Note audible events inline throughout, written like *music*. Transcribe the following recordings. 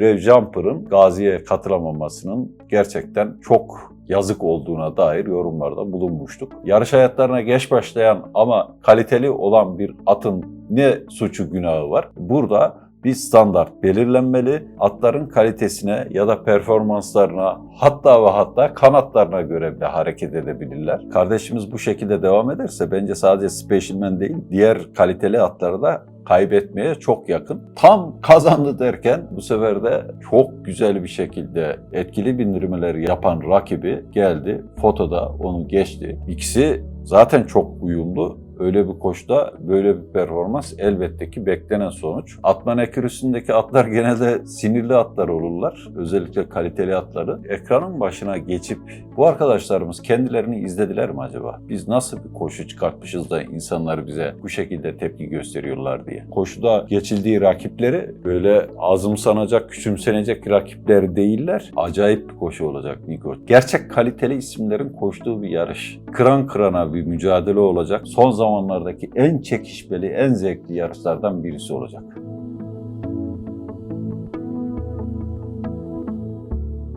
Brave Jumper'ın Gazi'ye katılamamasının gerçekten çok yazık olduğuna dair yorumlarda bulunmuştuk. Yarış hayatlarına geç başlayan ama kaliteli olan bir atın ne suçu günahı var? Burada bir standart belirlenmeli. Atların kalitesine ya da performanslarına hatta ve hatta kanatlarına göre de hareket edebilirler. Kardeşimiz bu şekilde devam ederse bence sadece Specialman değil diğer kaliteli atları da kaybetmeye çok yakın. Tam kazandı derken bu sefer de çok güzel bir şekilde etkili bindirmeler yapan rakibi geldi. Fotoda onu geçti. İkisi zaten çok uyumlu. Öyle bir koşuda böyle bir performans elbette ki beklenen sonuç. Atman ekürüsündeki atlar genelde sinirli atlar olurlar. Özellikle kaliteli atları. Ekranın başına geçip bu arkadaşlarımız kendilerini izlediler mi acaba? Biz nasıl bir koşu çıkartmışız da insanlar bize bu şekilde tepki gösteriyorlar diye. Koşuda geçildiği rakipleri böyle azımsanacak, küçümsenecek rakipler değiller. Acayip bir koşu olacak Niko. Gerçek kaliteli isimlerin koştuğu bir yarış. Kıran kırana bir mücadele olacak. Son zamanlardaki en çekişmeli, en zevkli yarışlardan birisi olacak.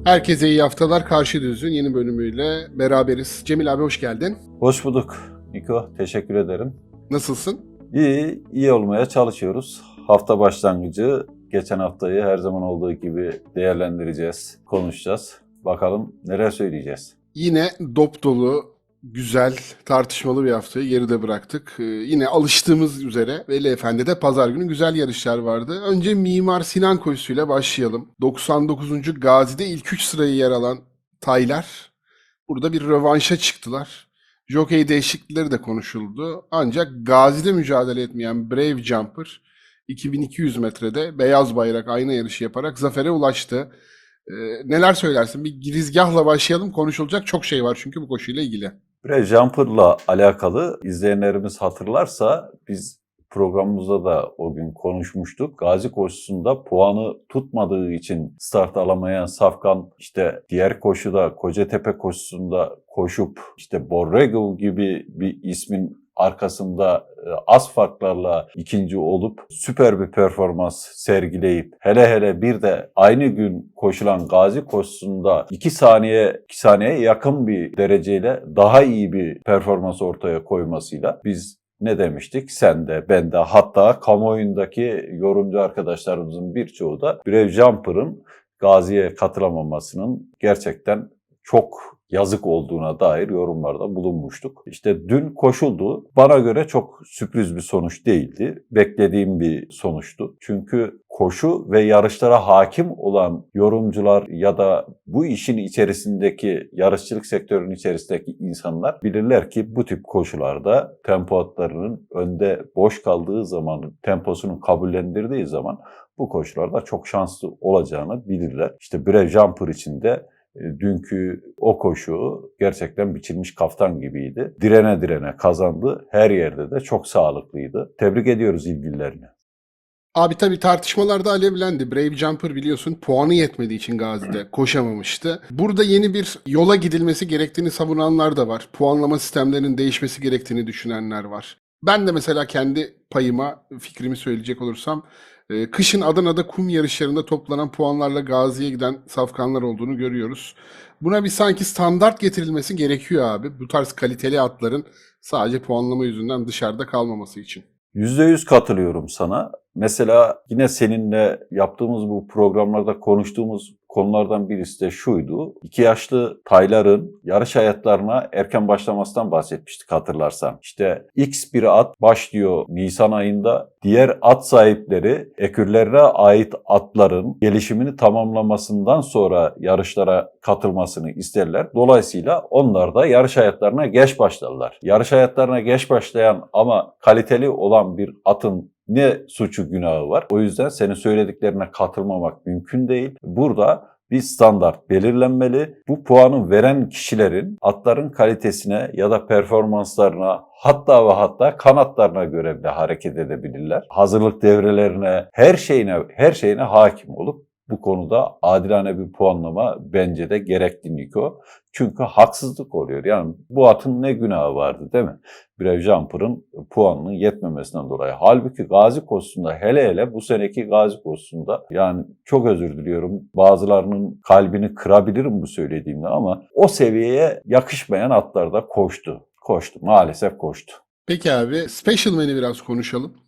Herkese iyi haftalar. Karşı Düz'ün yeni bölümüyle beraberiz. Cemil abi hoş geldin. Hoş bulduk Niko. Teşekkür ederim. Nasılsın? İyi, iyi olmaya çalışıyoruz. Hafta başlangıcı geçen haftayı her zaman olduğu gibi değerlendireceğiz, konuşacağız. Bakalım neler söyleyeceğiz. Yine dop dolu, güzel, tartışmalı bir haftayı geride bıraktık. Ee, yine alıştığımız üzere Veli Efendi'de pazar günü güzel yarışlar vardı. Önce Mimar Sinan koşusuyla başlayalım. 99. Gazi'de ilk 3 sırayı yer alan Taylar burada bir rövanşa çıktılar. Jockey değişiklikleri de konuşuldu. Ancak Gazi'de mücadele etmeyen Brave Jumper 2200 metrede beyaz bayrak ayna yarışı yaparak zafere ulaştı. Ee, neler söylersin? Bir girizgahla başlayalım. Konuşulacak çok şey var çünkü bu koşuyla ilgili. Bre Jumper'la alakalı izleyenlerimiz hatırlarsa biz programımızda da o gün konuşmuştuk. Gazi koşusunda puanı tutmadığı için start alamayan Safkan işte diğer koşuda Kocatepe koşusunda koşup işte Borrego gibi bir ismin arkasında e, az farklarla ikinci olup süper bir performans sergileyip hele hele bir de aynı gün koşulan Gazi koşusunda 2 saniye 2 saniyeye yakın bir dereceyle daha iyi bir performans ortaya koymasıyla biz ne demiştik? Sen de, ben de hatta kamuoyundaki yorumcu arkadaşlarımızın birçoğu da Brave Jumper'ın Gazi'ye katılamamasının gerçekten çok yazık olduğuna dair yorumlarda bulunmuştuk. İşte dün koşuldu. Bana göre çok sürpriz bir sonuç değildi. Beklediğim bir sonuçtu. Çünkü koşu ve yarışlara hakim olan yorumcular ya da bu işin içerisindeki yarışçılık sektörünün içerisindeki insanlar bilirler ki bu tip koşularda tempo atlarının önde boş kaldığı zaman, temposunun kabullendirdiği zaman bu koşularda çok şanslı olacağını bilirler. İşte Brave Jumper için de dünkü o koşu gerçekten biçilmiş kaftan gibiydi. Direne direne kazandı. Her yerde de çok sağlıklıydı. Tebrik ediyoruz ilgililerini. Abi tabii tartışmalarda alevlendi. Brave Jumper biliyorsun puanı yetmediği için Gazi'de koşamamıştı. Burada yeni bir yola gidilmesi gerektiğini savunanlar da var. Puanlama sistemlerinin değişmesi gerektiğini düşünenler var. Ben de mesela kendi payıma fikrimi söyleyecek olursam e, kışın Adana'da kum yarışlarında toplanan puanlarla Gazi'ye giden safkanlar olduğunu görüyoruz. Buna bir sanki standart getirilmesi gerekiyor abi. Bu tarz kaliteli atların sadece puanlama yüzünden dışarıda kalmaması için. %100 katılıyorum sana. Mesela yine seninle yaptığımız bu programlarda konuştuğumuz konulardan birisi de şuydu. İki yaşlı tayların yarış hayatlarına erken başlamasından bahsetmiştik hatırlarsan. İşte X bir at başlıyor Nisan ayında. Diğer at sahipleri ekürlerine ait atların gelişimini tamamlamasından sonra yarışlara katılmasını isterler. Dolayısıyla onlar da yarış hayatlarına geç başlarlar. Yarış hayatlarına geç başlayan ama kaliteli olan bir atın ne suçu günahı var? O yüzden senin söylediklerine katılmamak mümkün değil. Burada bir standart belirlenmeli. Bu puanı veren kişilerin atların kalitesine ya da performanslarına hatta ve hatta kanatlarına göre de hareket edebilirler. Hazırlık devrelerine, her şeyine her şeyine hakim olup bu konuda adilane bir puanlama bence de gerekli Niko. Çünkü haksızlık oluyor. Yani bu atın ne günahı vardı değil mi? Brave Jumper'ın puanının yetmemesinden dolayı. Halbuki Gazi koşusunda hele hele bu seneki Gazi koşusunda yani çok özür diliyorum bazılarının kalbini kırabilirim bu söylediğimde ama o seviyeye yakışmayan atlarda koştu. Koştu. Maalesef koştu. Peki abi Special Man'i biraz konuşalım.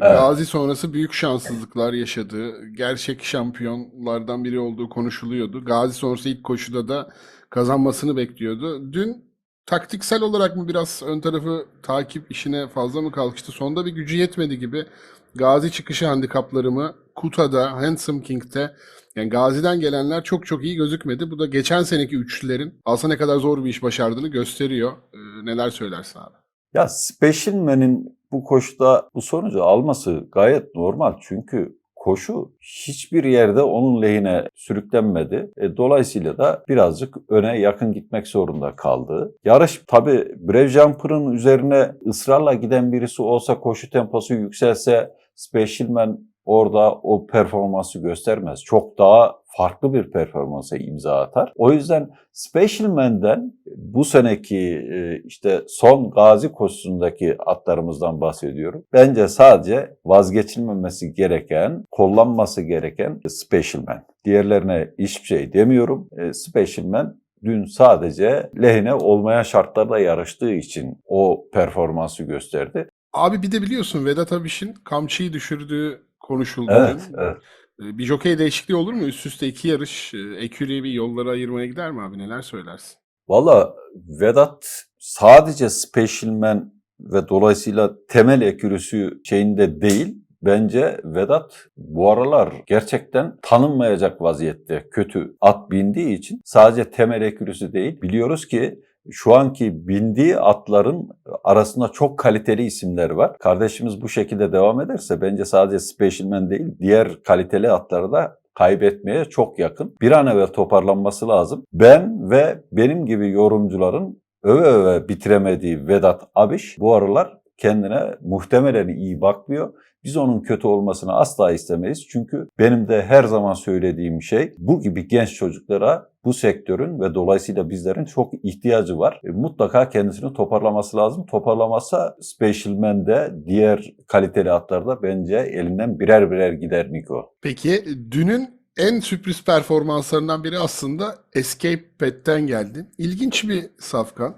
Gazi sonrası büyük şanssızlıklar yaşadı. Gerçek şampiyonlardan biri olduğu konuşuluyordu. Gazi sonrası ilk koşuda da kazanmasını bekliyordu. Dün taktiksel olarak mı biraz ön tarafı takip işine fazla mı kalkıştı? Sonda bir gücü yetmedi gibi. Gazi çıkışı handikapları mı? Kuta'da, Handsome King'de yani Gazi'den gelenler çok çok iyi gözükmedi. Bu da geçen seneki üçlülerin aslında ne kadar zor bir iş başardığını gösteriyor. Ee, neler söylersin abi? Ya Special Man'in bu koşuda bu sonucu alması gayet normal. Çünkü koşu hiçbir yerde onun lehine sürüklenmedi. E, dolayısıyla da birazcık öne yakın gitmek zorunda kaldı. Yarış Brave Jumper'ın üzerine ısrarla giden birisi olsa koşu temposu yükselse Special Man orada o performansı göstermez. Çok daha farklı bir performansa imza atar. O yüzden Special Man'den bu seneki e, işte son gazi koşusundaki atlarımızdan bahsediyorum. Bence sadece vazgeçilmemesi gereken, kullanması gereken Special Man. Diğerlerine hiçbir şey demiyorum. E, Special Man dün sadece lehine olmayan şartlarda yarıştığı için o performansı gösterdi. Abi bir de biliyorsun Vedat Abiş'in kamçıyı düşürdüğü konuşuldu. Evet, evet. Ee, Bir jokey değişikliği olur mu? Üst üste iki yarış. e, Eküri'ye bir yollara ayırmaya gider mi abi? Neler söylersin? Valla Vedat sadece Special Man ve dolayısıyla temel ekürüsü şeyinde değil. Bence Vedat bu aralar gerçekten tanınmayacak vaziyette kötü at bindiği için sadece temel ekürüsü değil. Biliyoruz ki şu anki bindiği atların arasında çok kaliteli isimler var. Kardeşimiz bu şekilde devam ederse bence sadece Special Man değil diğer kaliteli atları da kaybetmeye çok yakın. Bir an evvel toparlanması lazım. Ben ve benim gibi yorumcuların öve öve bitiremediği Vedat Abiş bu aralar kendine muhtemelen iyi bakmıyor. Biz onun kötü olmasını asla istemeyiz. Çünkü benim de her zaman söylediğim şey bu gibi genç çocuklara bu sektörün ve dolayısıyla bizlerin çok ihtiyacı var. E, mutlaka kendisini toparlaması lazım. Toparlamazsa Special Man'de diğer kaliteli atlarda bence elinden birer birer gider Niko. Peki dünün en sürpriz performanslarından biri aslında Escape Pet'ten geldi. İlginç bir safkan.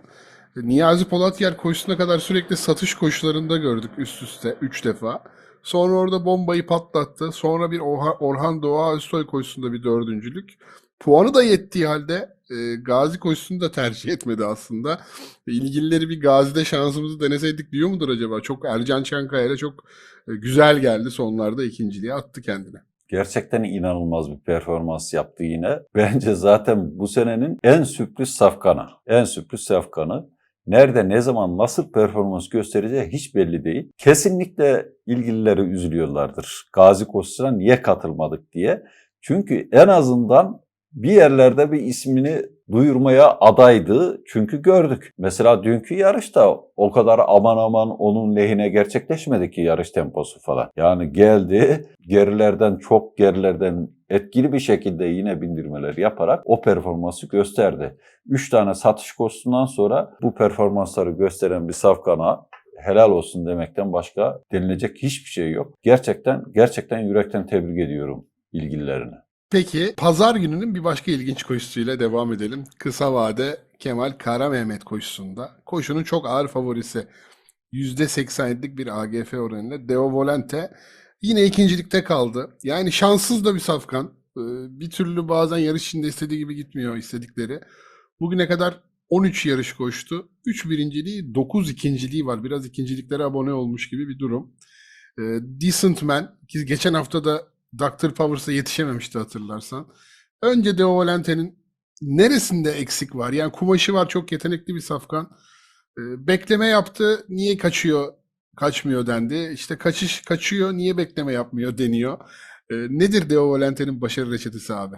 Niyazi Polatyer koşusuna kadar sürekli satış koşularında gördük üst üste 3 defa. Sonra orada bombayı patlattı. Sonra bir Orha- Orhan Doğa Özsoy koşusunda bir dördüncülük. Puanı da yettiği halde e, Gazi koşusunu da tercih etmedi aslında. İlgilileri bir Gazi'de şansımızı deneseydik diyor mudur acaba? Çok Ercan Çankaya'yla çok e, güzel geldi sonlarda ikinciliğe attı kendine. Gerçekten inanılmaz bir performans yaptı yine. Bence zaten bu senenin en sürpriz safkanı. En sürpriz safkanı. Nerede, ne zaman, nasıl performans göstereceği hiç belli değil. Kesinlikle ilgilileri üzülüyorlardır. Gazi koşusuna niye katılmadık diye. Çünkü en azından bir yerlerde bir ismini duyurmaya adaydı. Çünkü gördük. Mesela dünkü yarışta o kadar aman aman onun lehine gerçekleşmedi ki yarış temposu falan. Yani geldi gerilerden çok gerilerden etkili bir şekilde yine bindirmeler yaparak o performansı gösterdi. 3 tane satış koşusundan sonra bu performansları gösteren bir safkana helal olsun demekten başka denilecek hiçbir şey yok. Gerçekten gerçekten yürekten tebrik ediyorum ilgililerini. Peki pazar gününün bir başka ilginç koşusuyla devam edelim. Kısa vade Kemal Kara Mehmet koşusunda. Koşunun çok ağır favorisi. %87'lik bir AGF oranıyla Deo Volante yine ikincilikte kaldı. Yani şanssız da bir safkan. Ee, Bir türlü bazen yarış içinde istediği gibi gitmiyor istedikleri. Bugüne kadar 13 yarış koştu. 3 birinciliği, 9 ikinciliği var. Biraz ikinciliklere abone olmuş gibi bir durum. Ee, Decent Man ki geçen hafta da Dr. Powers'a yetişememişti hatırlarsan. Önce Deo Volante'nin neresinde eksik var? Yani kumaşı var çok yetenekli bir safkan. Ee, bekleme yaptı. Niye kaçıyor? Kaçmıyor dendi. İşte kaçış kaçıyor. Niye bekleme yapmıyor deniyor. Ee, nedir Deo Volante'nin başarı reçetesi abi?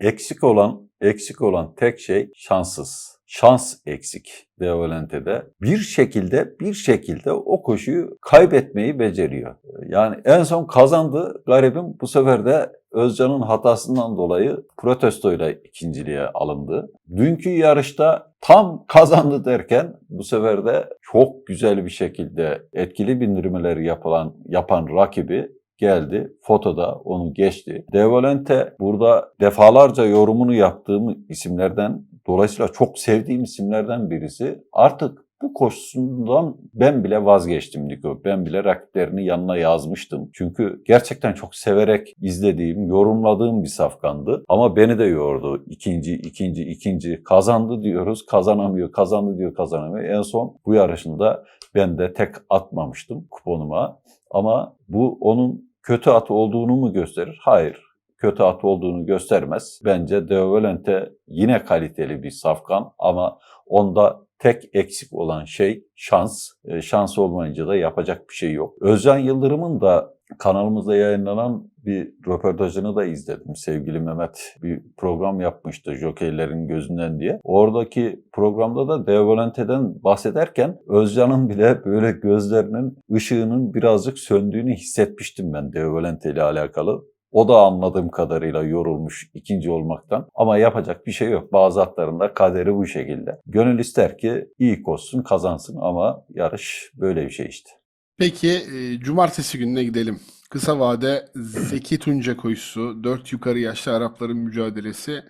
Eksik olan, eksik olan tek şey şanssız. Şans eksik Deolente'de. Bir şekilde, bir şekilde o koşuyu kaybetmeyi beceriyor. Yani en son kazandı. Garibim bu sefer de Özcan'ın hatasından dolayı protestoyla ikinciliğe alındı. Dünkü yarışta tam kazandı derken bu sefer de çok güzel bir şekilde etkili bindirmeler yapılan yapan rakibi geldi. Fotoda onu geçti. Devolente burada defalarca yorumunu yaptığım isimlerden dolayısıyla çok sevdiğim isimlerden birisi. Artık bu koşusundan ben bile vazgeçtim Niko. Ben bile rakiplerini yanına yazmıştım. Çünkü gerçekten çok severek izlediğim, yorumladığım bir safkandı. Ama beni de yordu. İkinci, ikinci, ikinci. Kazandı diyoruz, kazanamıyor. Kazandı diyor, kazanamıyor. En son bu yarışında ben de tek atmamıştım kuponuma. Ama bu onun kötü at olduğunu mu gösterir? Hayır. Kötü at olduğunu göstermez. Bence Deovalente yine kaliteli bir safkan ama onda tek eksik olan şey şans. E, şans olmayınca da yapacak bir şey yok. Özcan Yıldırım'ın da kanalımızda yayınlanan bir röportajını da izledim. Sevgili Mehmet bir program yapmıştı Jokeylerin gözünden diye. Oradaki programda da Deolente'den bahsederken Özcan'ın bile böyle gözlerinin ışığının birazcık söndüğünü hissetmiştim ben Deolente ile alakalı. O da anladığım kadarıyla yorulmuş ikinci olmaktan. Ama yapacak bir şey yok. Bazı atlarında kaderi bu şekilde. Gönül ister ki iyi koşsun, kazansın ama yarış böyle bir şey işte. Peki e, cumartesi gününe gidelim. Kısa vade *clears throat* Zeki Tunca koşusu, 4 yukarı yaşlı Arapların mücadelesi,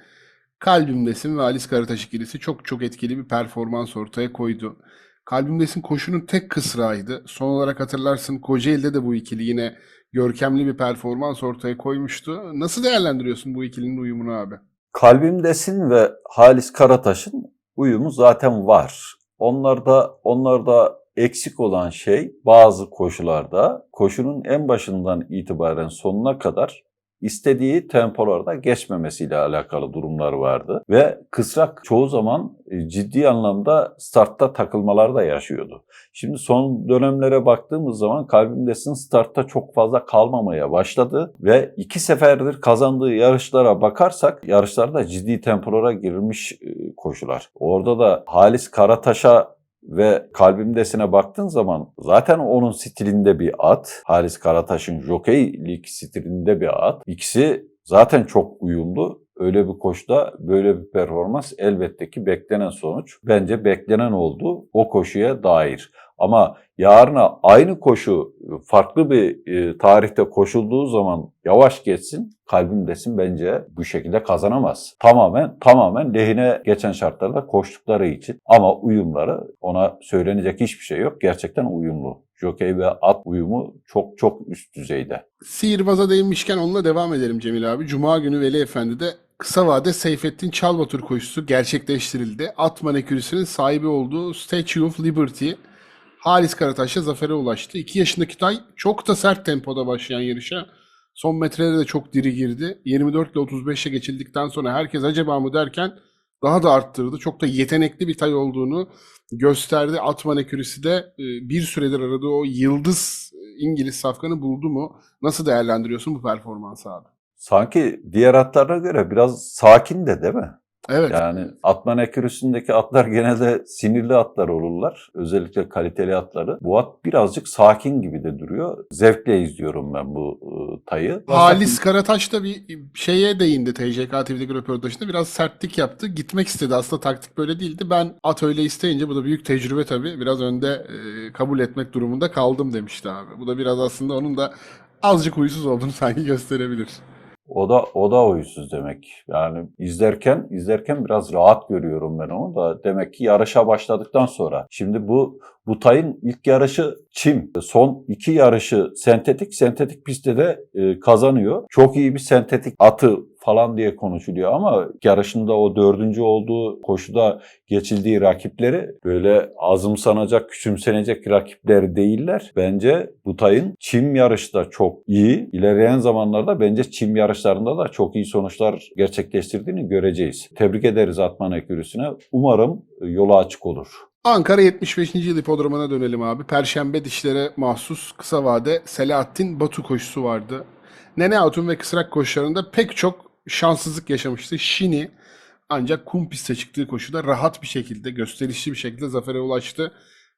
Kalbimdesin ve Halis Karataş ikilisi çok çok etkili bir performans ortaya koydu. Kalbimdesin koşunun tek kısrağıydı. Son olarak hatırlarsın Kocaeli'de de bu ikili yine görkemli bir performans ortaya koymuştu. Nasıl değerlendiriyorsun bu ikilinin uyumunu abi? Kalbimdesin ve Halis Karataş'ın uyumu zaten var. Onlarda onlarda eksik olan şey bazı koşularda koşunun en başından itibaren sonuna kadar istediği tempolarda geçmemesiyle alakalı durumlar vardı. Ve kısrak çoğu zaman e, ciddi anlamda startta takılmalar da yaşıyordu. Şimdi son dönemlere baktığımız zaman kalbimdesin startta çok fazla kalmamaya başladı ve iki seferdir kazandığı yarışlara bakarsak yarışlarda ciddi tempolara girilmiş e, koşular. Orada da Halis Karataş'a ve kalbimdesine baktığın zaman zaten onun stilinde bir at. Halis Karataş'ın jokeylik stilinde bir at. İkisi zaten çok uyumlu. Öyle bir koşuda böyle bir performans elbette ki beklenen sonuç. Bence beklenen oldu o koşuya dair. Ama yarına aynı koşu farklı bir e, tarihte koşulduğu zaman yavaş geçsin, kalbimdesin bence bu şekilde kazanamaz. Tamamen tamamen lehine geçen şartlarda koştukları için ama uyumları ona söylenecek hiçbir şey yok. Gerçekten uyumlu. Jokey ve at uyumu çok çok üst düzeyde. Sihirbaz'a değinmişken onunla devam edelim Cemil abi. Cuma günü Veli Efendi'de kısa vade Seyfettin Çalbatur koşusu gerçekleştirildi. At manekürüsünün sahibi olduğu Statue of Liberty Halis Karataş'la zafere ulaştı. 2 yaşındaki Tay çok da sert tempoda başlayan yarışa son metrelere de çok diri girdi. 24 ile 35'e geçildikten sonra herkes acaba mı derken daha da arttırdı. Çok da yetenekli bir Tay olduğunu gösterdi. At manekürüsü de e, bir süredir aradığı o yıldız İngiliz safkanı buldu mu? Nasıl değerlendiriyorsun bu performansı abi? Sanki diğer atlara göre biraz sakin de değil mi? Evet. Yani atman ekürüsündeki atlar genelde sinirli atlar olurlar. Özellikle kaliteli atları. Bu at birazcık sakin gibi de duruyor. Zevkle izliyorum ben bu e, tayı. Halis Karataş da bir şeye değindi TCK TV'deki röportajında. Biraz sertlik yaptı. Gitmek istedi. Aslında taktik böyle değildi. Ben at öyle isteyince bu da büyük tecrübe tabii. Biraz önde e, kabul etmek durumunda kaldım demişti abi. Bu da biraz aslında onun da azıcık huysuz olduğunu *laughs* sanki gösterebilir. O da o da huysuz demek. Yani izlerken izlerken biraz rahat görüyorum ben onu da. Demek ki yarışa başladıktan sonra. Şimdi bu bu tayın ilk yarışı çim. Son iki yarışı sentetik. Sentetik pistte de e, kazanıyor. Çok iyi bir sentetik atı falan diye konuşuluyor ama yarışında o dördüncü olduğu koşuda geçildiği rakipleri böyle azımsanacak, küçümsenecek rakipler değiller. Bence Butay'ın çim yarışta çok iyi. İlerleyen zamanlarda bence çim yarışlarında da çok iyi sonuçlar gerçekleştirdiğini göreceğiz. Tebrik ederiz Atman Ekürüsü'ne. Umarım yolu açık olur. Ankara 75. yıl hipodromuna dönelim abi. Perşembe dişlere mahsus kısa vade Selahattin Batu koşusu vardı. Nene Hatun ve Kısrak koşularında pek çok şanssızlık yaşamıştı. Şini ancak kum piste çıktığı koşuda rahat bir şekilde, gösterişli bir şekilde zafere ulaştı.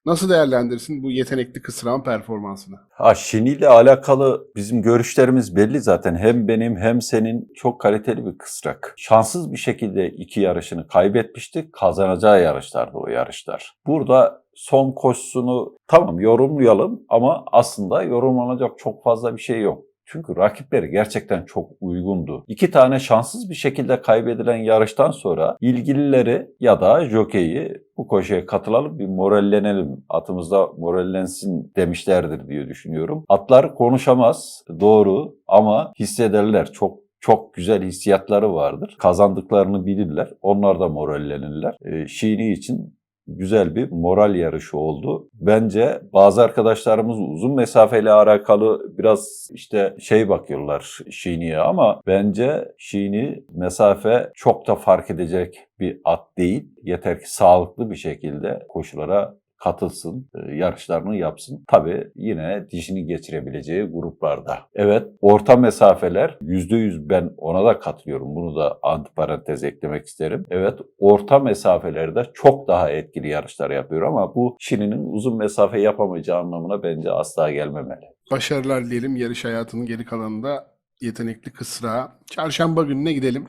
Nasıl değerlendirirsin bu yetenekli kısrağın performansını? Ha Şini ile alakalı bizim görüşlerimiz belli zaten. Hem benim hem senin çok kaliteli bir kısrak. Şanssız bir şekilde iki yarışını kaybetmişti. Kazanacağı yarışlardı o yarışlar. Burada son koşusunu tamam yorumlayalım ama aslında yorumlanacak çok fazla bir şey yok. Çünkü rakipleri gerçekten çok uygundu. İki tane şanssız bir şekilde kaybedilen yarıştan sonra ilgilileri ya da jokeyi bu koşuya katılalım bir morallenelim. Atımızda morallensin demişlerdir diye düşünüyorum. Atlar konuşamaz doğru ama hissederler çok çok güzel hissiyatları vardır. Kazandıklarını bilirler. Onlar da morallenirler. Ee, Şiini için güzel bir moral yarışı oldu. Bence bazı arkadaşlarımız uzun mesafeyle alakalı biraz işte şey bakıyorlar Şini'ye ama bence Şini mesafe çok da fark edecek bir at değil. Yeter ki sağlıklı bir şekilde koşulara katılsın, e, yarışlarını yapsın. Tabii yine dişini geçirebileceği gruplarda. Evet, orta mesafeler %100 ben ona da katılıyorum. Bunu da antiparantez eklemek isterim. Evet, orta mesafelerde çok daha etkili yarışlar yapıyor ama bu Şini'nin uzun mesafe yapamayacağı anlamına bence asla gelmemeli. Başarılar diyelim yarış hayatının geri kalanında yetenekli kısrağa. Çarşamba gününe gidelim.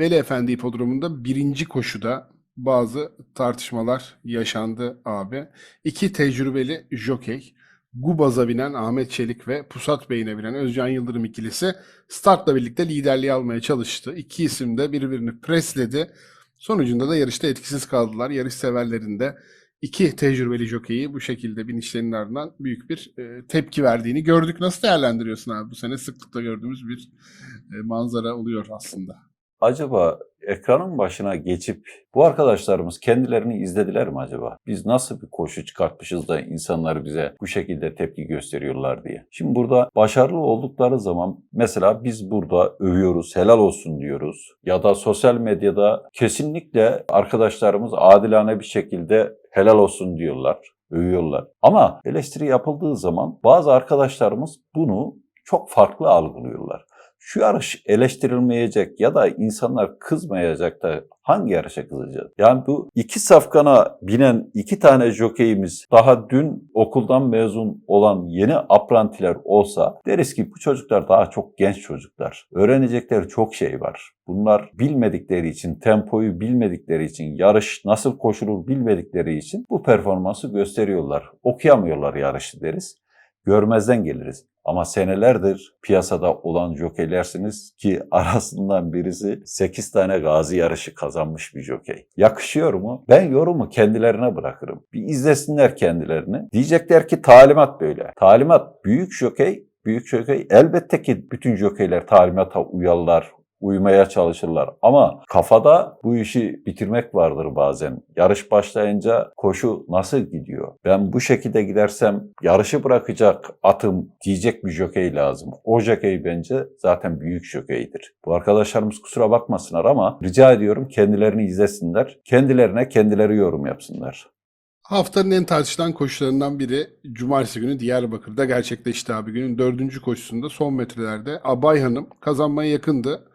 Veli Efendi Hipodromu'nda birinci koşuda bazı tartışmalar yaşandı abi. İki tecrübeli jokey, Gubaz'a binen Ahmet Çelik ve Pusat Bey'ine binen Özcan Yıldırım ikilisi startla birlikte liderliği almaya çalıştı. İki isim de birbirini presledi. Sonucunda da yarışta etkisiz kaldılar. Yarış severlerin de iki tecrübeli jokeyi bu şekilde binişlerinin ardından büyük bir e, tepki verdiğini gördük. Nasıl değerlendiriyorsun abi? Bu sene sıklıkla gördüğümüz bir e, manzara oluyor aslında. Acaba ekranın başına geçip bu arkadaşlarımız kendilerini izlediler mi acaba? Biz nasıl bir koşu çıkartmışız da insanlar bize bu şekilde tepki gösteriyorlar diye. Şimdi burada başarılı oldukları zaman mesela biz burada övüyoruz, helal olsun diyoruz. Ya da sosyal medyada kesinlikle arkadaşlarımız adilane bir şekilde helal olsun diyorlar, övüyorlar. Ama eleştiri yapıldığı zaman bazı arkadaşlarımız bunu çok farklı algılıyorlar şu yarış eleştirilmeyecek ya da insanlar kızmayacak da hangi yarışa kızacağız? Yani bu iki safkana binen iki tane jokeyimiz daha dün okuldan mezun olan yeni aprantiler olsa deriz ki bu çocuklar daha çok genç çocuklar. Öğrenecekleri çok şey var. Bunlar bilmedikleri için, tempoyu bilmedikleri için, yarış nasıl koşulur bilmedikleri için bu performansı gösteriyorlar. Okuyamıyorlar yarışı deriz. Görmezden geliriz. Ama senelerdir piyasada olan jokeylersiniz ki *laughs* arasından birisi 8 tane gazi yarışı kazanmış bir jokey. Yakışıyor mu? Ben yorumu kendilerine bırakırım. Bir izlesinler kendilerini. Diyecekler ki talimat böyle. Talimat büyük jokey büyük jokey elbette ki bütün jokeyler talimata uyarlar, uymaya çalışırlar. Ama kafada bu işi bitirmek vardır bazen. Yarış başlayınca koşu nasıl gidiyor? Ben bu şekilde gidersem yarışı bırakacak atım diyecek bir jokey lazım. O jokey bence zaten büyük jokeydir. Bu arkadaşlarımız kusura bakmasınlar ama rica ediyorum kendilerini izlesinler. Kendilerine kendileri yorum yapsınlar. Haftanın en tartışılan koşularından biri Cumartesi günü Diyarbakır'da gerçekleşti abi. Günün dördüncü koşusunda son metrelerde Abay Hanım kazanmaya yakındı.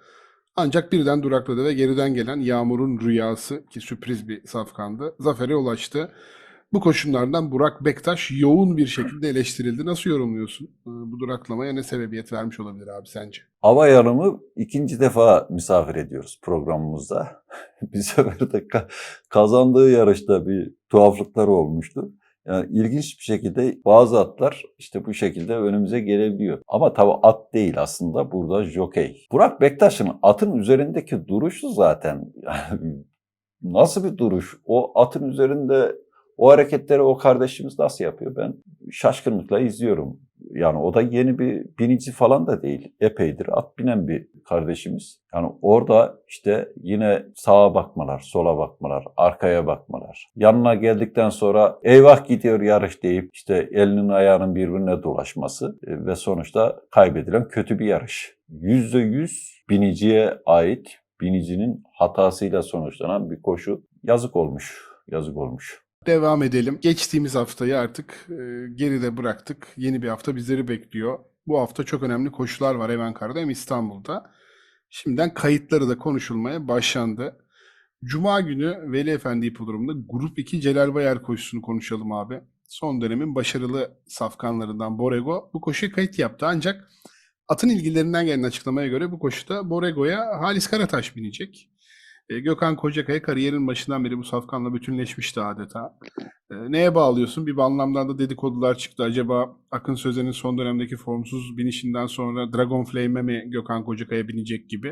Ancak birden durakladı ve geriden gelen Yağmur'un rüyası ki sürpriz bir safkandı. Zafere ulaştı. Bu koşullardan Burak Bektaş yoğun bir şekilde eleştirildi. Nasıl yorumluyorsun? Ee, Bu duraklamaya ne sebebiyet vermiş olabilir abi sence? Hava Hanım'ı ikinci defa misafir ediyoruz programımızda. *laughs* bir sefer de ka- kazandığı yarışta bir tuhaflıkları olmuştu. Yani ilginç bir şekilde bazı atlar işte bu şekilde önümüze gelebiliyor. Ama tabii at değil aslında burada jokey. Burak Bektaş'ın atın üzerindeki duruşu zaten *laughs* nasıl bir duruş? O atın üzerinde o hareketleri o kardeşimiz nasıl yapıyor? Ben şaşkınlıkla izliyorum. Yani o da yeni bir binici falan da değil. Epeydir at binen bir kardeşimiz. Yani orada işte yine sağa bakmalar, sola bakmalar, arkaya bakmalar. Yanına geldikten sonra eyvah gidiyor yarış deyip işte elinin ayağının birbirine dolaşması e, ve sonuçta kaybedilen kötü bir yarış. %100 biniciye ait binicinin hatasıyla sonuçlanan bir koşu. Yazık olmuş, yazık olmuş. Devam edelim. Geçtiğimiz haftayı artık e, geride bıraktık. Yeni bir hafta bizleri bekliyor. Bu hafta çok önemli koşular var hem Ankara'da hem İstanbul'da. Şimdiden kayıtları da konuşulmaya başlandı. Cuma günü Veli Efendi hipodromunda Grup 2 Celal Bayar koşusunu konuşalım abi. Son dönemin başarılı safkanlarından Borrego bu koşuya kayıt yaptı ancak atın ilgilerinden gelen açıklamaya göre bu koşuda Borrego'ya Halis Karataş binecek. E, Gökhan Kocakaya kariyerin başından beri bu safkanla bütünleşmişti adeta. E, neye bağlıyorsun? Bir anlamda da dedikodular çıktı. Acaba Akın Sözen'in son dönemdeki formsuz binişinden sonra Dragon Flame'e mi Gökhan Kocakaya binecek gibi.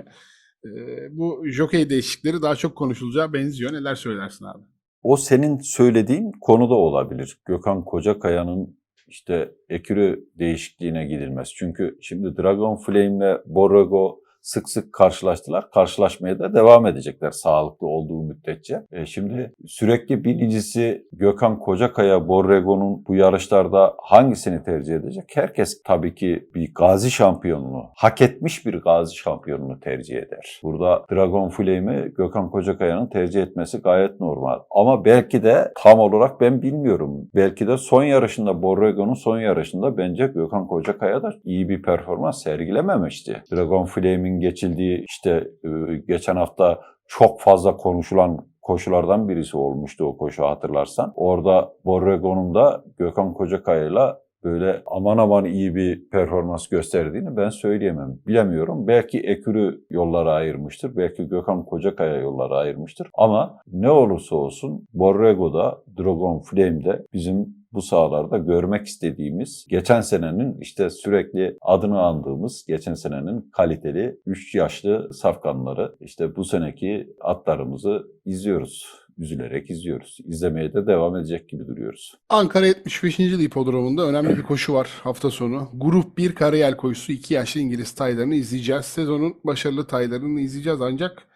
E, bu jockey değişiklikleri daha çok konuşulacağı benziyor. Neler söylersin abi? O senin söylediğin konuda olabilir. Gökhan Kocakaya'nın işte ekürü değişikliğine gidilmez. Çünkü şimdi Dragon Flame ile Borrego sık sık karşılaştılar. Karşılaşmaya da devam edecekler sağlıklı olduğu müddetçe. E şimdi sürekli birincisi Gökhan Kocakaya Borrego'nun bu yarışlarda hangisini tercih edecek? Herkes tabii ki bir gazi şampiyonluğu, hak etmiş bir gazi şampiyonluğu tercih eder. Burada Dragon Flame'i Gökhan Kocakaya'nın tercih etmesi gayet normal. Ama belki de tam olarak ben bilmiyorum. Belki de son yarışında Borrego'nun son yarışında bence Gökhan Kocakaya da iyi bir performans sergilememişti. Dragon Flame'in geçildiği işte e, geçen hafta çok fazla konuşulan koşulardan birisi olmuştu o koşu hatırlarsan. Orada Borrego'nun da Gökhan Kocakaya'yla böyle aman aman iyi bir performans gösterdiğini ben söyleyemem. Bilemiyorum. Belki Ekürü yollara ayırmıştır. Belki Gökhan Kocakaya yollara ayırmıştır. Ama ne olursa olsun Borrego'da, Dragon Flame'de bizim bu sahalarda görmek istediğimiz, geçen senenin işte sürekli adını andığımız, geçen senenin kaliteli 3 yaşlı safkanları, işte bu seneki atlarımızı izliyoruz. Üzülerek izliyoruz. İzlemeye de devam edecek gibi duruyoruz. Ankara 75. Yıl Hipodromu'nda önemli bir koşu var hafta sonu. Grup 1 Karayel koşusu 2 yaşlı İngiliz taylarını izleyeceğiz. Sezonun başarılı taylarını izleyeceğiz ancak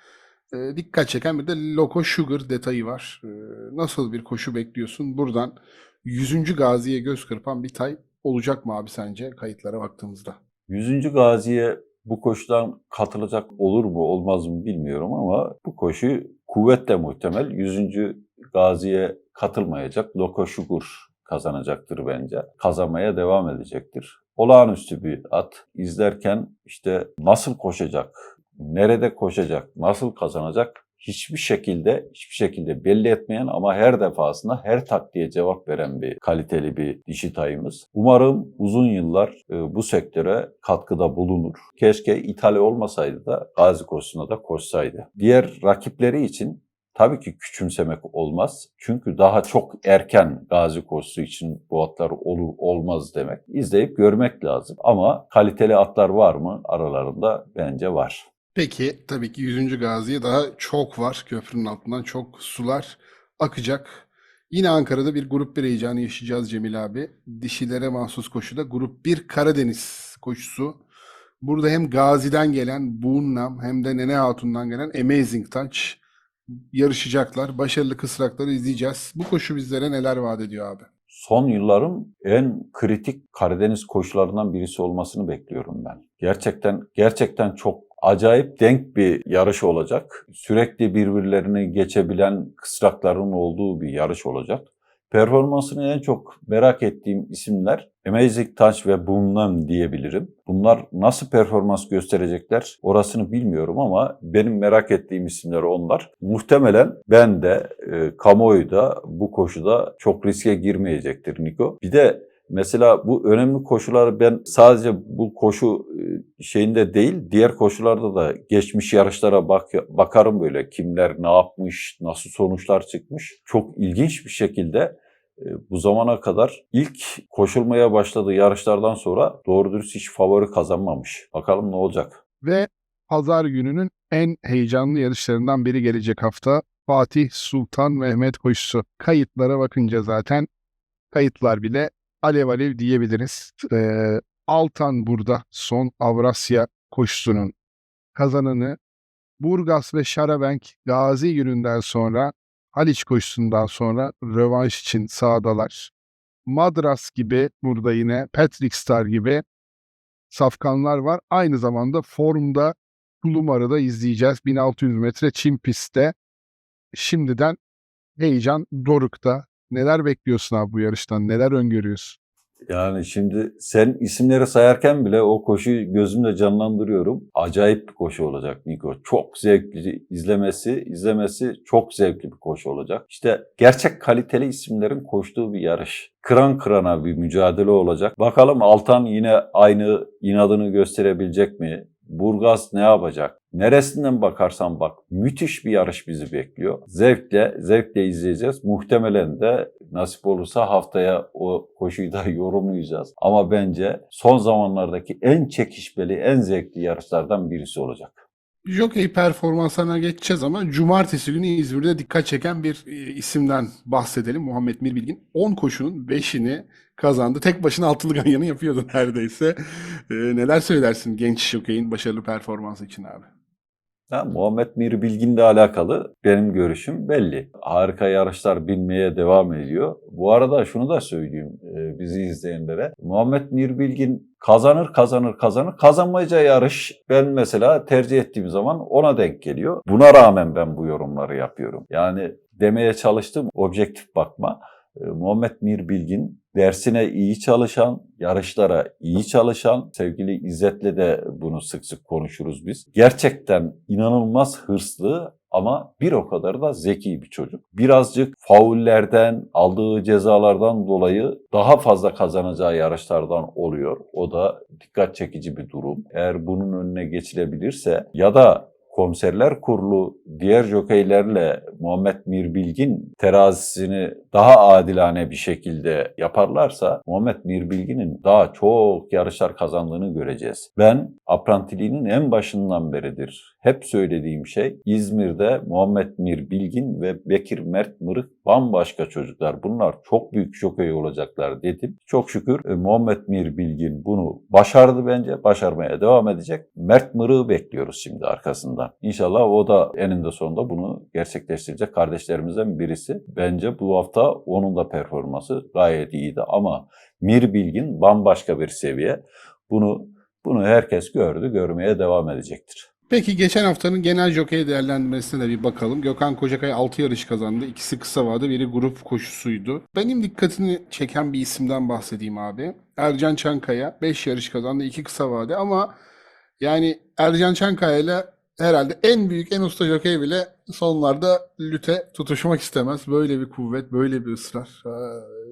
e, dikkat çeken bir de Loco Sugar detayı var. E, nasıl bir koşu bekliyorsun? Buradan 100. Gazi'ye göz kırpan bir tay olacak mı abi sence kayıtlara baktığımızda? 100. Gazi'ye bu koşudan katılacak olur mu olmaz mı bilmiyorum ama bu koşu kuvvetle muhtemel 100. Gazi'ye katılmayacak Loco Sugar kazanacaktır bence. Kazanmaya devam edecektir. Olağanüstü bir at. İzlerken işte nasıl koşacak, nerede koşacak, nasıl kazanacak hiçbir şekilde hiçbir şekilde belli etmeyen ama her defasında her taktiğe cevap veren bir kaliteli bir dişi tayımız. Umarım uzun yıllar e, bu sektöre katkıda bulunur. Keşke İtalya olmasaydı da Gazi koşusuna da koşsaydı. Diğer rakipleri için tabii ki küçümsemek olmaz. Çünkü daha çok erken gazi koşusu için bu atlar olur olmaz demek. İzleyip görmek lazım. Ama kaliteli atlar var mı aralarında? Bence var. Peki tabii ki 100. Gazi'ye daha çok var. Köprünün altından çok sular akacak. Yine Ankara'da bir grup 1 heyecanı yaşayacağız Cemil abi. Dişilere mahsus koşuda grup 1 Karadeniz koşusu. Burada hem Gazi'den gelen Buğunnam hem de Nene Hatun'dan gelen Amazing Touch yarışacaklar. Başarılı kısrakları izleyeceğiz. Bu koşu bizlere neler vaat ediyor abi? son yılların en kritik Karadeniz koşularından birisi olmasını bekliyorum ben. Gerçekten gerçekten çok acayip denk bir yarış olacak. Sürekli birbirlerini geçebilen kısrakların olduğu bir yarış olacak. Performansını en çok merak ettiğim isimler Amazing Touch ve Boom'dan diyebilirim. Bunlar nasıl performans gösterecekler orasını bilmiyorum ama benim merak ettiğim isimler onlar. Muhtemelen ben de e, kamuoyu da bu koşuda çok riske girmeyecektir Niko. Bir de Mesela bu önemli koşular ben sadece bu koşu e, şeyinde değil diğer koşularda da geçmiş yarışlara bak, bakarım böyle kimler ne yapmış, nasıl sonuçlar çıkmış. Çok ilginç bir şekilde e, bu zamana kadar ilk koşulmaya başladığı yarışlardan sonra doğru dürüst hiç favori kazanmamış. Bakalım ne olacak. Ve pazar gününün en heyecanlı yarışlarından biri gelecek hafta. Fatih Sultan Mehmet koşusu. Kayıtlara bakınca zaten kayıtlar bile alev alev diyebiliriz. Ee, Altan burada son Avrasya koşusunun kazananı. Burgas ve Şarabenk Gazi gününden sonra Haliç koşusundan sonra rövanş için sahadalar. Madras gibi burada yine Patrick Star gibi safkanlar var. Aynı zamanda formda Tulumar'ı da izleyeceğiz. 1600 metre çim pistte. Şimdiden heyecan dorukta. Neler bekliyorsun abi bu yarıştan? Neler öngörüyorsun? Yani şimdi sen isimleri sayarken bile o koşuyu gözümle canlandırıyorum. Acayip bir koşu olacak Niko. Çok zevkli izlemesi, izlemesi çok zevkli bir koşu olacak. İşte gerçek kaliteli isimlerin koştuğu bir yarış. Kıran kırana bir mücadele olacak. Bakalım Altan yine aynı inadını gösterebilecek mi? Burgaz ne yapacak? Neresinden bakarsan bak müthiş bir yarış bizi bekliyor. Zevkle, zevkle izleyeceğiz. Muhtemelen de nasip olursa haftaya o koşuyu da *laughs* yorumlayacağız. Ama bence son zamanlardaki en çekişmeli, en zevkli yarışlardan birisi olacak. Jockey performanslarına geçeceğiz ama cumartesi günü İzmir'de dikkat çeken bir e, isimden bahsedelim. Muhammed Mirbilgin 10 koşunun 5'ini kazandı. Tek başına altılı ganyanı yapıyordu neredeyse. E, neler söylersin genç jockey'in başarılı performansı için abi? Ha, Muhammed Mir Bilgin'le alakalı benim görüşüm belli. Harika yarışlar binmeye devam ediyor. Bu arada şunu da söyleyeyim e, bizi izleyenlere. Muhammed Mir Bilgin kazanır kazanır kazanır. Kazanmayacağı yarış ben mesela tercih ettiğim zaman ona denk geliyor. Buna rağmen ben bu yorumları yapıyorum. Yani demeye çalıştım objektif bakma. E, Muhammed Mir Bilgin dersine iyi çalışan, yarışlara iyi çalışan, sevgili İzzet'le de bunu sık sık konuşuruz biz. Gerçekten inanılmaz hırslı ama bir o kadar da zeki bir çocuk. Birazcık faullerden, aldığı cezalardan dolayı daha fazla kazanacağı yarışlardan oluyor. O da dikkat çekici bir durum. Eğer bunun önüne geçilebilirse ya da Komiserler Kurulu diğer jokeylerle Muhammed Mirbilgin terazisini daha adilane bir şekilde yaparlarsa Muhammed Mirbilgin'in daha çok yarışlar kazandığını göreceğiz. Ben aprantiliğinin en başından beridir hep söylediğim şey İzmir'de Muhammed Mirbilgin ve Bekir Mert Mırık bambaşka çocuklar. Bunlar çok büyük jokey olacaklar dedim. Çok şükür e, Muhammed Mirbilgin bunu başardı bence. Başarmaya devam edecek. Mert Mırık'ı bekliyoruz şimdi arkasından. İnşallah o da eninde sonunda bunu gerçekleştirecek kardeşlerimizden birisi. Bence bu hafta onun da performansı gayet iyiydi ama Mir Bilgin bambaşka bir seviye. Bunu bunu herkes gördü, görmeye devam edecektir. Peki geçen haftanın genel jockey değerlendirmesine de bir bakalım. Gökhan Kocakay 6 yarış kazandı. İkisi kısa vade, biri grup koşusuydu. Benim dikkatini çeken bir isimden bahsedeyim abi. Ercan Çankaya 5 yarış kazandı, 2 kısa vade ama yani Ercan Çankaya ile herhalde en büyük, en usta jockey bile sonlarda lüte tutuşmak istemez. Böyle bir kuvvet, böyle bir ısrar. Ee,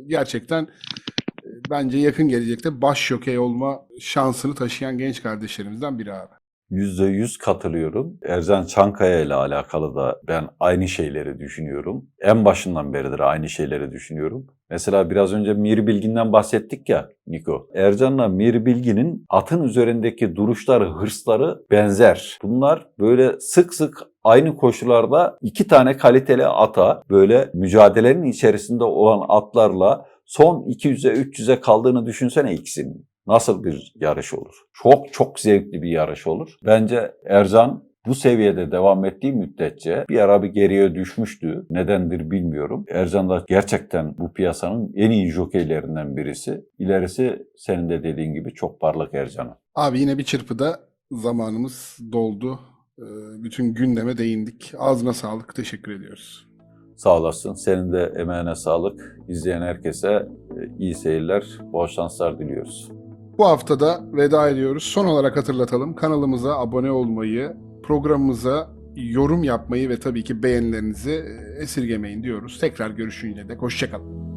Gerçekten e, bence yakın gelecekte baş jockey olma şansını taşıyan genç kardeşlerimizden biri abi. %100 katılıyorum. Ercan Çankaya ile alakalı da ben aynı şeyleri düşünüyorum. En başından beridir aynı şeyleri düşünüyorum. Mesela biraz önce Mir Bilgin'den bahsettik ya Niko. Ercan'la Mir Bilgin'in atın üzerindeki duruşları, hırsları benzer. Bunlar böyle sık sık aynı koşularda iki tane kaliteli ata böyle mücadelenin içerisinde olan atlarla son 200'e 300'e kaldığını düşünsene ikisinin. Nasıl bir yarış olur? Çok çok zevkli bir yarış olur. Bence Ercan bu seviyede devam ettiği müddetçe bir ara bir geriye düşmüştü. Nedendir bilmiyorum. Ercan da gerçekten bu piyasanın en iyi jokeylerinden birisi. İlerisi senin de dediğin gibi çok parlak Ercan'ın. Abi yine bir çırpıda zamanımız doldu. Ee, Bütün gündeme değindik. Ağzına sağlık. Teşekkür ediyoruz. Sağ olasın. Senin de emeğine sağlık. İzleyen herkese e, iyi seyirler, bol şanslar diliyoruz. Bu hafta da veda ediyoruz. Son olarak hatırlatalım. Kanalımıza abone olmayı, programımıza yorum yapmayı ve tabii ki beğenilerinizi esirgemeyin diyoruz. Tekrar görüşünce de hoşçakalın.